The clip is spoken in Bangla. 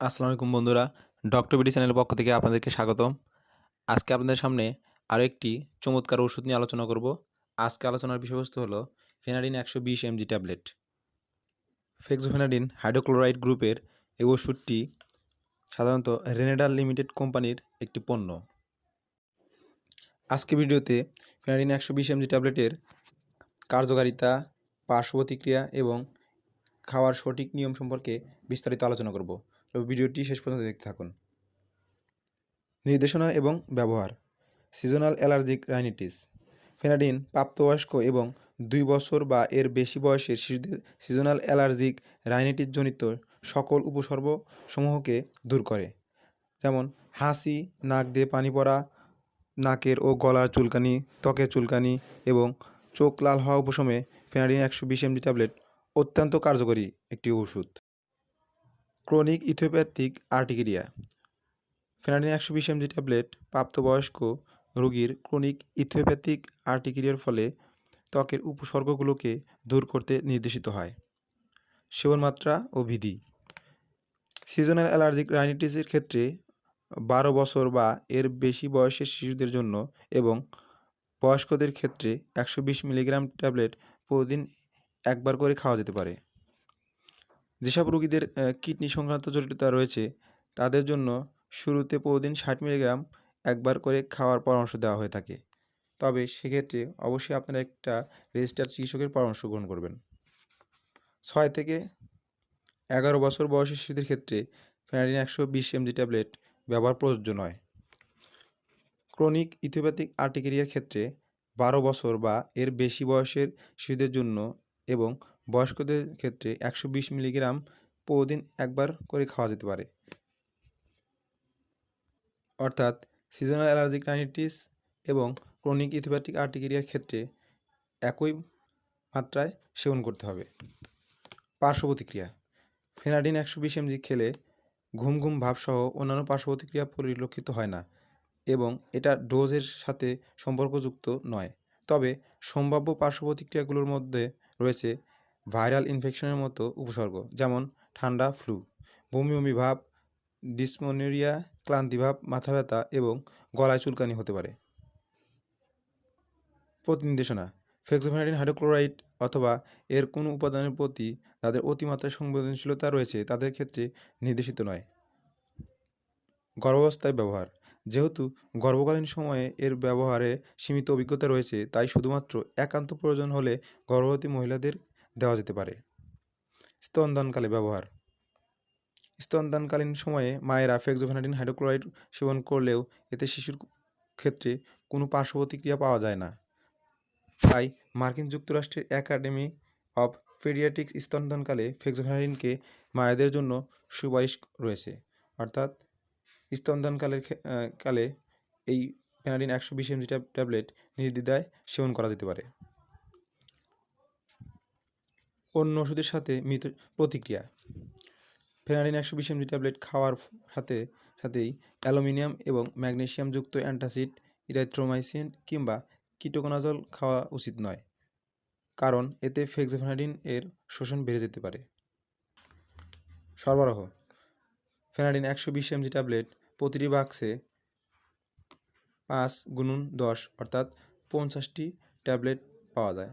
আসসালামু আলাইকুম বন্ধুরা ডক্টর বিডি চ্যানেলের পক্ষ থেকে আপনাদেরকে স্বাগতম। আজকে আপনাদের সামনে আরও একটি চমৎকার ওষুধ নিয়ে আলোচনা করব। আজকে আলোচনার বিষয়বস্তু হলো ফেনাডিন একশো বিশ এমজি ট্যাবলেট। ফেক্সোফেনাডিন হাইড্রোক্লোরাইড গ্রুপের এই ওষুধটি সাধারণত রেনেডাল লিমিটেড কোম্পানির একটি পণ্য। আজকে ভিডিওতে ফেনাডিন একশো বিশ এমজি ট্যাবলেটের কার্যকারিতা, পার্শ্ব প্রতিক্রিয়া এবং খাওয়ার সঠিক নিয়ম সম্পর্কে বিস্তারিত আলোচনা করব। তো ভিডিওটি শেষ পর্যন্ত দেখতে থাকুন। নির্দেশনা এবং ব্যবহার। Seasonal allergic rhinitis. ফেনাডিন প্রাপ্তবয়স্ক এবং দুই বছর বা এর বেশি বয়সের শিশুদের সিজনাল অ্যালার্জিক রাইনিটিস জনিত সকল উপসর্গ সমূহকে দূর করে। যেমন হাসি, নাক দিয়ে পানি পড়া, নাকের ও গলার চুলকানি, ত্বকের চুলকানি এবং চোখ লাল হওয়া উপশমে ফেনাডিন একশো বিশ এমজি ট্যাবলেট অত্যন্ত কার্যকরী একটি ওষুধ। Chronic ইথিওপ্যাথিক urticaria. ফেনাডিন একশো বিশ এমজি ট্যাবলেট প্রাপ্তবয়স্ক রোগীর ক্রনিক ইথিওপ্যাথিক আর্টিকেরিয়ার ফলে ত্বকের উপসর্গগুলোকে দূর করতে নির্দেশিত হয়। সেবন মাত্রা ও বিধি। সিজনাল অ্যালার্জিক রাইনিটিসের ক্ষেত্রে বারো বছর বা এর বেশি বয়সের শিশুদের জন্য এবং বয়স্কদের ক্ষেত্রে একশো বিশ মিলিগ্রাম ট্যাবলেট প্রতিদিন একবার করে খাওয়া যেতে পারে। যেসব রোগীদের কিডনি সংক্রান্ত জটিলতা রয়েছে, তাদের জন্য শুরুতে প্রতিদিন ষাট মিলিগ্রাম একবার করে খাওয়ার পরামর্শ দেওয়া হয়ে থাকে। তবে সেক্ষেত্রে অবশ্যই আপনারা একটা রেজিস্টার চিকিৎসকের পরামর্শ গ্রহণ করবেন। ছয় থেকে এগারো বছর বয়সী শিশুদের ক্ষেত্রে ফেনাডিন একশো বিশ এমজি ট্যাবলেট ব্যবহার প্রযোজ্য নয়। ক্রনিক ইথিওপ্যাথিক আর্টিকেরিয়ার ক্ষেত্রে বারো বছর বা এর বেশি বয়সের শিশুদের জন্য এবং বয়স্কদের ক্ষেত্রে একশো বিশ মিলিগ্রাম প্রতিদিন একবার করে খাওয়া যেতে পারে। অর্থাৎ সিজনাল অ্যালার্জিক রাইনিটিস এবং ক্রনিক ইথিওপ্যাথিক আর্টিকেরিয়ার ক্ষেত্রে একই মাত্রায় সেবন করতে হবে। পার্শ্ব প্রতিক্রিয়া। ফেনাডিন একশো বিশ এমজি খেলে ঘুম ঘুম ভাবসহ অন্যান্য পার্শ্ব প্রতিক্রিয়া পরিলক্ষিত হয় না এবং এটা ডোজের সাথে সম্পর্কযুক্ত নয়। তবে সম্ভাব্য পার্শ্ব প্রতিক্রিয়াগুলোর মধ্যে রয়েছে ভাইরাল ইনফেকশনের মতো উপসর্গ, যেমন ঠান্ডা, ফ্লু, বমি বমি ভাব ডিসমোনেরিয়া ক্লান্তিভাব মাথা ব্যথা এবং গলায় চুলকানি হতে পারে। প্রতিনির্দেশনা ফেক্সোফেনাডিন হাইড্রোক্লোরাইড অথবা এর কোনো উপাদানের প্রতি তাদের অতিমাত্রায় সংবেদনশীলতা রয়েছে তাদের ক্ষেত্রে নির্দেশিত নয়। গর্ভাবস্থায় ব্যবহার যেহেতু গর্ভকালীন সময়ে এর ব্যবহারে সীমিত অভিজ্ঞতা রয়েছে, তাই শুধুমাত্র একান্ত প্রয়োজন হলে গর্ভবতী মহিলাদের দেওয়া যেতে পারে। স্তনদানকালে ব্যবহার। স্তনদানকালীন সময়ে মায়েরা ফেক্সোফেনাডিন হাইড্রোক্লোরাইড সেবন করলেও এতে শিশুর ক্ষেত্রে কোনো পার্শ্ব প্রতিক্রিয়া পাওয়া যায় না। তাই মার্কিন যুক্তরাষ্ট্রের একাডেমি অফ পেডিয়াট্রিক্স স্তনদানকালে ফেক্সোফেনাডিনকে মায়েদের জন্য সুপারিশ রয়েছে। অর্থাৎ স্তনদানকালের কালে এই ফেনাডিন একশো বিশ এমজি ট্যাবলেট নির্দ্বিধায় সেবন করা যেতে পারে। অন্য ওষুধের সাথে মৃত প্রতিক্রিয়া। ফেনাডিন একশো বিশ এমজি ট্যাবলেট খাওয়ার সাথে সাথেই অ্যালুমিনিয়াম এবং ম্যাগনেশিয়ামযুক্ত অ্যান্টাসিড ইরাইথ্রোমাইসিন কিংবা কিটোকোনাজল খাওয়া উচিত নয়, কারণ এতে ফেক্সোফেনাডিন এর শোষণ বেড়ে যেতে পারে। সরবরাহ ফেনাডিন একশো বিশ এমজি ট্যাবলেট প্রতিটি বাক্সে পাঁচ গুণুন দশ, অর্থাৎ পঞ্চাশটি ট্যাবলেট পাওয়া যায়।